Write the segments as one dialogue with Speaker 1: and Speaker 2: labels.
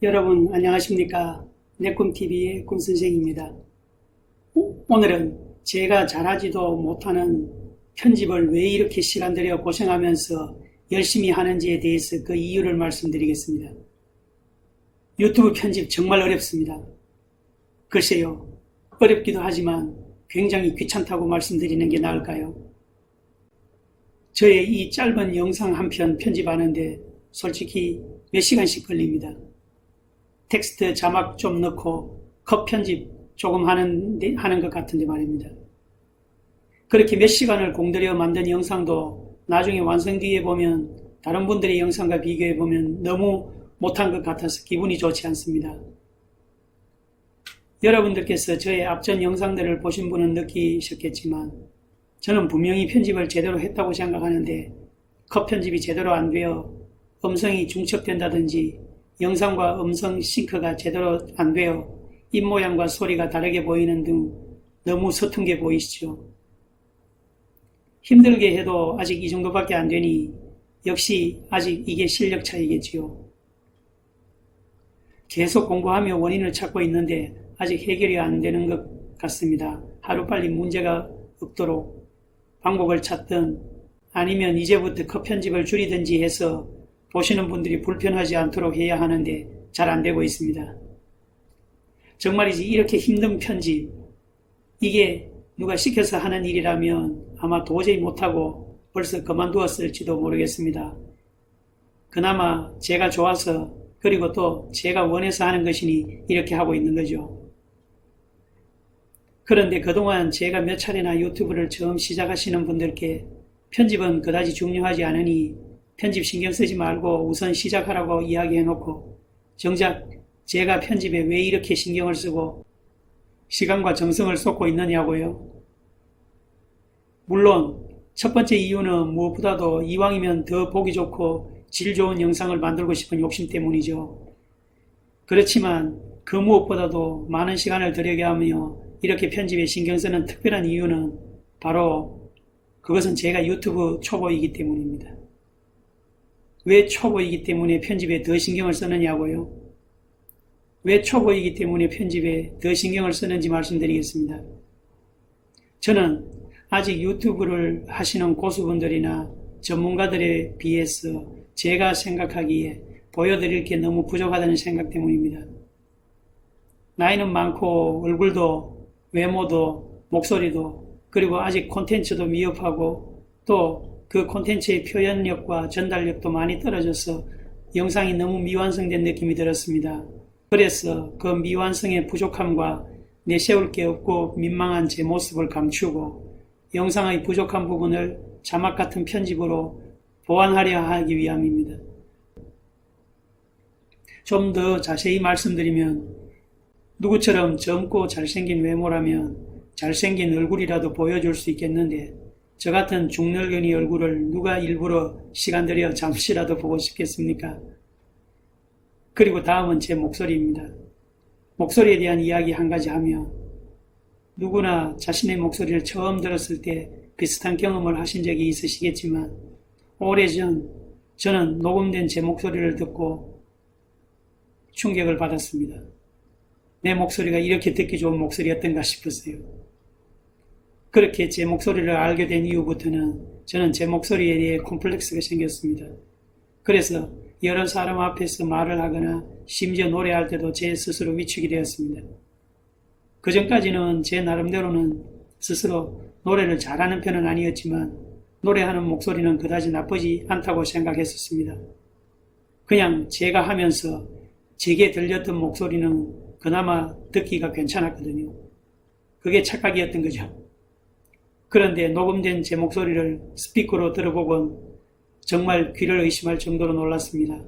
Speaker 1: 여러분 안녕하십니까 내꿈TV의 꿈선생입니다. 오늘은 제가 잘하지도 못하는 편집을 왜 이렇게 시간 들여 고생하면서 열심히 하는지에 대해서 그 이유를 말씀드리겠습니다. 유튜브 편집 정말 어렵습니다. 글쎄요, 어렵기도 하지만 굉장히 귀찮다고 말씀드리는 게 나을까요? 저의 이 짧은 영상 한 편 편집하는데 솔직히 몇 시간씩 걸립니다. 텍스트 자막 좀 넣고 컷 편집 조금 하는, 하는 것 같은데 말입니다. 그렇게 몇 시간을 공들여 만든 영상도 나중에 완성 뒤에 보면 다른 분들의 영상과 비교해 보면 너무 못한 것 같아서 기분이 좋지 않습니다. 여러분들께서 저의 앞전 영상들을 보신 분은 느끼셨겠지만 저는 분명히 편집을 제대로 했다고 생각하는데 컷 편집이 제대로 안 되어 음성이 중첩된다든지 영상과 음성 싱크가 제대로 안 되어 입모양과 소리가 다르게 보이는 등 너무 서툰 게 보이시죠? 힘들게 해도 아직 이 정도밖에 안 되니 역시 아직 이게 실력 차이겠지요. 계속 공부하며 원인을 찾고 있는데 아직 해결이 안 되는 것 같습니다. 하루빨리 문제가 없도록 방법을 찾든 아니면 이제부터 컷 편집을 줄이든지 해서 보시는 분들이 불편하지 않도록 해야 하는데 잘 안 되고 있습니다. 정말이지 이렇게 힘든 편집 이게 누가 시켜서 하는 일이라면 아마 도저히 못하고 벌써 그만두었을지도 모르겠습니다. 그나마 제가 좋아서 그리고 또 제가 원해서 하는 것이니 이렇게 하고 있는 거죠. 그런데 그동안 제가 몇 차례나 유튜브를 처음 시작하시는 분들께 편집은 그다지 중요하지 않으니 편집 신경 쓰지 말고 우선 시작하라고 이야기해 놓고 정작 제가 편집에 왜 이렇게 신경을 쓰고 시간과 정성을 쏟고 있느냐고요. 물론 첫 번째 이유는 무엇보다도 이왕이면 더 보기 좋고 질 좋은 영상을 만들고 싶은 욕심 때문이죠. 그렇지만 그 무엇보다도 많은 시간을 들여게 하며 이렇게 편집에 신경 쓰는 특별한 이유는 바로 그것은 제가 유튜브 초보이기 때문입니다. 왜 초보이기 때문에 편집에 더 신경을 쓰느냐고요? 왜 초보이기 때문에 편집에 더 신경을 쓰는지 말씀드리겠습니다. 저는 아직 유튜브를 하시는 고수분들이나 전문가들에 비해서 제가 생각하기에 보여드릴 게 너무 부족하다는 생각 때문입니다. 나이는 많고 얼굴도 외모도 목소리도 그리고 아직 콘텐츠도 미흡하고 또 그 콘텐츠의 표현력과 전달력도 많이 떨어져서 영상이 너무 미완성된 느낌이 들었습니다. 그래서 그 미완성의 부족함과 내세울 게 없고 민망한 제 모습을 감추고 영상의 부족한 부분을 자막 같은 편집으로 보완하려 하기 위함입니다. 좀 더 자세히 말씀드리면 누구처럼 젊고 잘생긴 외모라면 잘생긴 얼굴이라도 보여줄 수 있겠는데 저 같은 중늙은이 얼굴을 누가 일부러 시간 들여 잠시라도 보고 싶겠습니까? 그리고 다음은 제 목소리입니다. 목소리에 대한 이야기 한 가지 하면 누구나 자신의 목소리를 처음 들었을 때 비슷한 경험을 하신 적이 있으시겠지만 오래전 저는 녹음된 제 목소리를 듣고 충격을 받았습니다. 내 목소리가 이렇게 듣기 좋은 목소리였던가 싶었어요. 그렇게 제 목소리를 알게 된 이후부터는 저는 제 목소리에 대해 콤플렉스가 생겼습니다. 그래서 여러 사람 앞에서 말을 하거나 심지어 노래할 때도 제 스스로 위축이 되었습니다. 그 전까지는 제 나름대로는 스스로 노래를 잘하는 편은 아니었지만 노래하는 목소리는 그다지 나쁘지 않다고 생각했었습니다. 그냥 제가 하면서 제게 들렸던 목소리는 그나마 듣기가 괜찮았거든요. 그게 착각이었던 거죠. 그런데 녹음된 제 목소리를 스피커로 들어보곤 정말 귀를 의심할 정도로 놀랐습니다.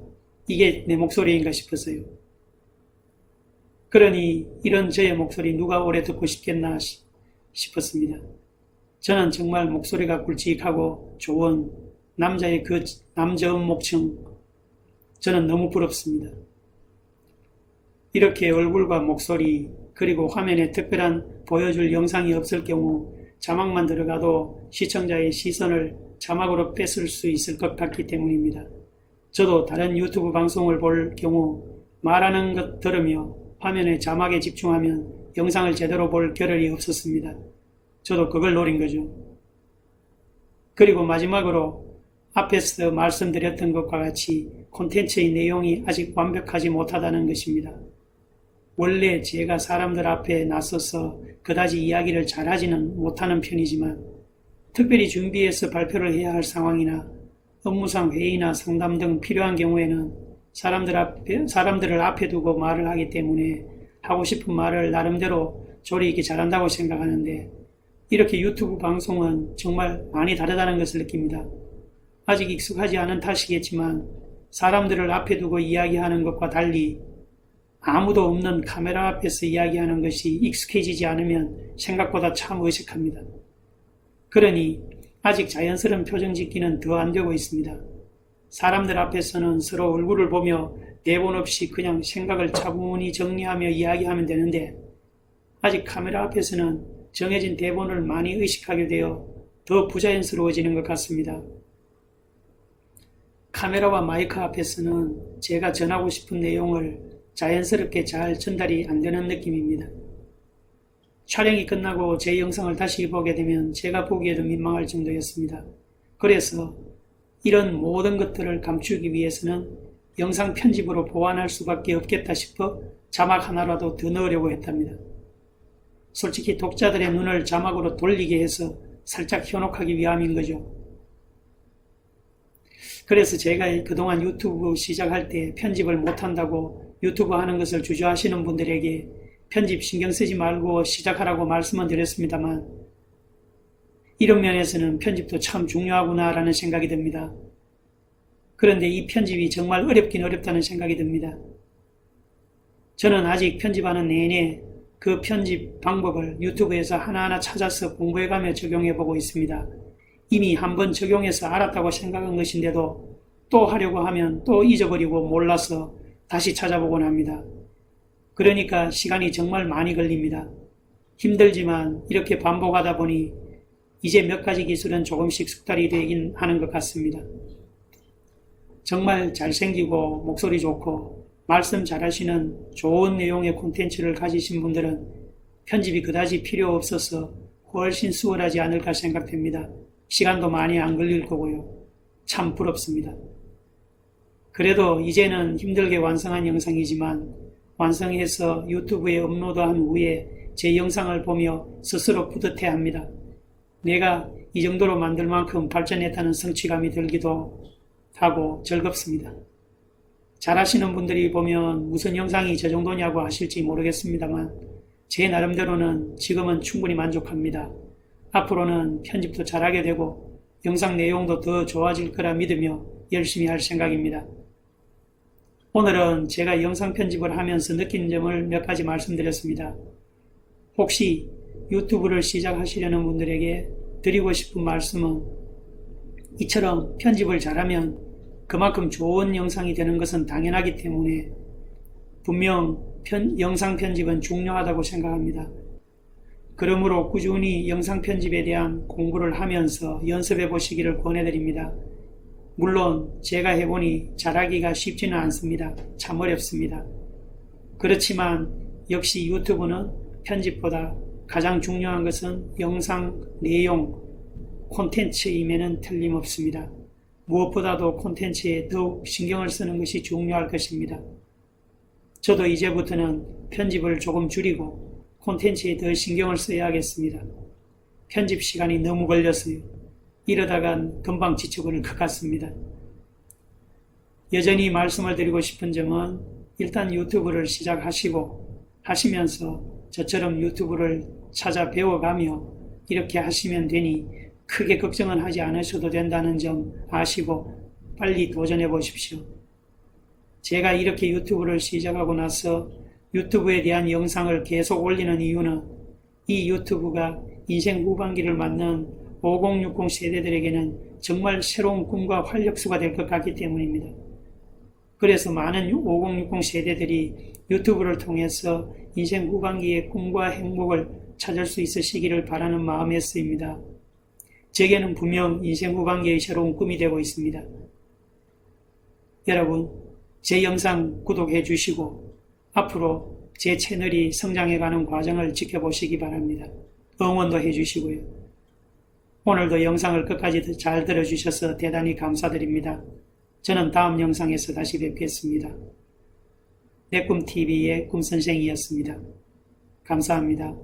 Speaker 1: 이게 내 목소리인가 싶었어요. 그러니 이런 저의 목소리 누가 오래 듣고 싶겠나 싶었습니다. 저는 정말 목소리가 굵직하고 좋은 남자의 그 남저음 목청 저는 너무 부럽습니다. 이렇게 얼굴과 목소리 그리고 화면에 특별한 보여줄 영상이 없을 경우 자막만 들어가도 시청자의 시선을 자막으로 뺏을 수 있을 것 같기 때문입니다. 저도 다른 유튜브 방송을 볼 경우 말하는 것 들으며 화면의 자막에 집중하면 영상을 제대로 볼 겨를이 없었습니다. 저도 그걸 노린 거죠. 그리고 마지막으로 앞에서 말씀드렸던 것과 같이 콘텐츠의 내용이 아직 완벽하지 못하다는 것입니다. 원래 제가 사람들 앞에 나서서 그다지 이야기를 잘하지는 못하는 편이지만 특별히 준비해서 발표를 해야 할 상황이나 업무상 회의나 상담 등 필요한 경우에는 사람들 앞에, 사람들을 앞에 두고 말을 하기 때문에 하고 싶은 말을 나름대로 조리 있게 잘한다고 생각하는데 이렇게 유튜브 방송은 정말 많이 다르다는 것을 느낍니다. 아직 익숙하지 않은 탓이겠지만 사람들을 앞에 두고 이야기하는 것과 달리 아무도 없는 카메라 앞에서 이야기하는 것이 익숙해지지 않으면 생각보다 참 어색합니다. 그러니 아직 자연스러운 표정 짓기는 더 안 되고 있습니다. 사람들 앞에서는 서로 얼굴을 보며 대본 없이 그냥 생각을 차분히 정리하며 이야기하면 되는데 아직 카메라 앞에서는 정해진 대본을 많이 의식하게 되어 더 부자연스러워지는 것 같습니다. 카메라와 마이크 앞에서는 제가 전하고 싶은 내용을 자연스럽게 잘 전달이 안 되는 느낌입니다. 촬영이 끝나고 제 영상을 다시 보게 되면 제가 보기에도 민망할 정도였습니다. 그래서 이런 모든 것들을 감추기 위해서는 영상 편집으로 보완할 수밖에 없겠다 싶어 자막 하나라도 더 넣으려고 했답니다. 솔직히 독자들의 눈을 자막으로 돌리게 해서 살짝 현혹하기 위함인 거죠. 그래서 제가 그동안 유튜브 시작할 때 편집을 못한다고 유튜브 하는 것을 주저하시는 분들에게 편집 신경 쓰지 말고 시작하라고 말씀은 드렸습니다만 이런 면에서는 편집도 참 중요하구나라는 생각이 듭니다. 그런데 이 편집이 정말 어렵긴 어렵다는 생각이 듭니다. 저는 아직 편집하는 내내 그 편집 방법을 유튜브에서 하나하나 찾아서 공부해가며 적용해보고 있습니다. 이미 한 번 적용해서 알았다고 생각한 것인데도 또 하려고 하면 또 잊어버리고 몰라서 다시 찾아보곤 합니다. 그러니까 시간이 정말 많이 걸립니다. 힘들지만 이렇게 반복하다 보니 이제 몇 가지 기술은 조금씩 숙달이 되긴 하는 것 같습니다. 정말 잘생기고 목소리 좋고 말씀 잘하시는 좋은 내용의 콘텐츠를 가지신 분들은 편집이 그다지 필요 없어서 훨씬 수월하지 않을까 생각됩니다. 시간도 많이 안 걸릴 거고요. 참 부럽습니다. 그래도 이제는 힘들게 완성한 영상이지만 완성해서 유튜브에 업로드한 후에 제 영상을 보며 스스로 뿌듯해 합니다. 내가 이 정도로 만들 만큼 발전했다는 성취감이 들기도 하고 즐겁습니다. 잘하시는 분들이 보면 무슨 영상이 저 정도냐고 하실지 모르겠습니다만 제 나름대로는 지금은 충분히 만족합니다. 앞으로는 편집도 잘하게 되고 영상 내용도 더 좋아질 거라 믿으며 열심히 할 생각입니다. 오늘은 제가 영상 편집을 하면서 느낀 점을 몇 가지 말씀드렸습니다. 혹시 유튜브를 시작하시려는 분들에게 드리고 싶은 말씀은 이처럼 편집을 잘하면 그만큼 좋은 영상이 되는 것은 당연하기 때문에 분명 편, 영상 편집은 중요하다고 생각합니다. 그러므로 꾸준히 영상 편집에 대한 공부를 하면서 연습해 보시기를 권해드립니다. 물론 제가 해보니 잘하기가 쉽지는 않습니다. 참 어렵습니다. 그렇지만 역시 유튜브는 편집보다 가장 중요한 것은 영상 내용, 콘텐츠임에는 틀림없습니다. 무엇보다도 콘텐츠에 더욱 신경을 쓰는 것이 중요할 것입니다. 저도 이제부터는 편집을 조금 줄이고 콘텐츠에 더 신경을 써야 하겠습니다. 편집 시간이 너무 걸렸어요. 이러다간 금방 지쳐버릴 것 같습니다. 여전히 말씀을 드리고 싶은 점은 일단 유튜브를 시작하시고 하시면서 저처럼 유튜브를 찾아 배워가며 이렇게 하시면 되니 크게 걱정은 하지 않으셔도 된다는 점 아시고 빨리 도전해 보십시오. 제가 이렇게 유튜브를 시작하고 나서 유튜브에 대한 영상을 계속 올리는 이유는 이 유튜브가 인생 후반기를 맞는 5060 세대들에게는 정말 새로운 꿈과 활력소가 될 것 같기 때문입니다. 그래서 많은 5060 세대들이 유튜브를 통해서 인생 후반기의 꿈과 행복을 찾을 수 있으시기를 바라는 마음에 쓰입니다. 제게는 분명 인생 후반기의 새로운 꿈이 되고 있습니다. 여러분, 제 영상 구독해 주시고 앞으로 제 채널이 성장해가는 과정을 지켜보시기 바랍니다. 응원도 해 주시고요. 오늘도 영상을 끝까지 잘 들어주셔서 대단히 감사드립니다. 저는 다음 영상에서 다시 뵙겠습니다. 내꿈TV의 꿈선생이었습니다. 감사합니다.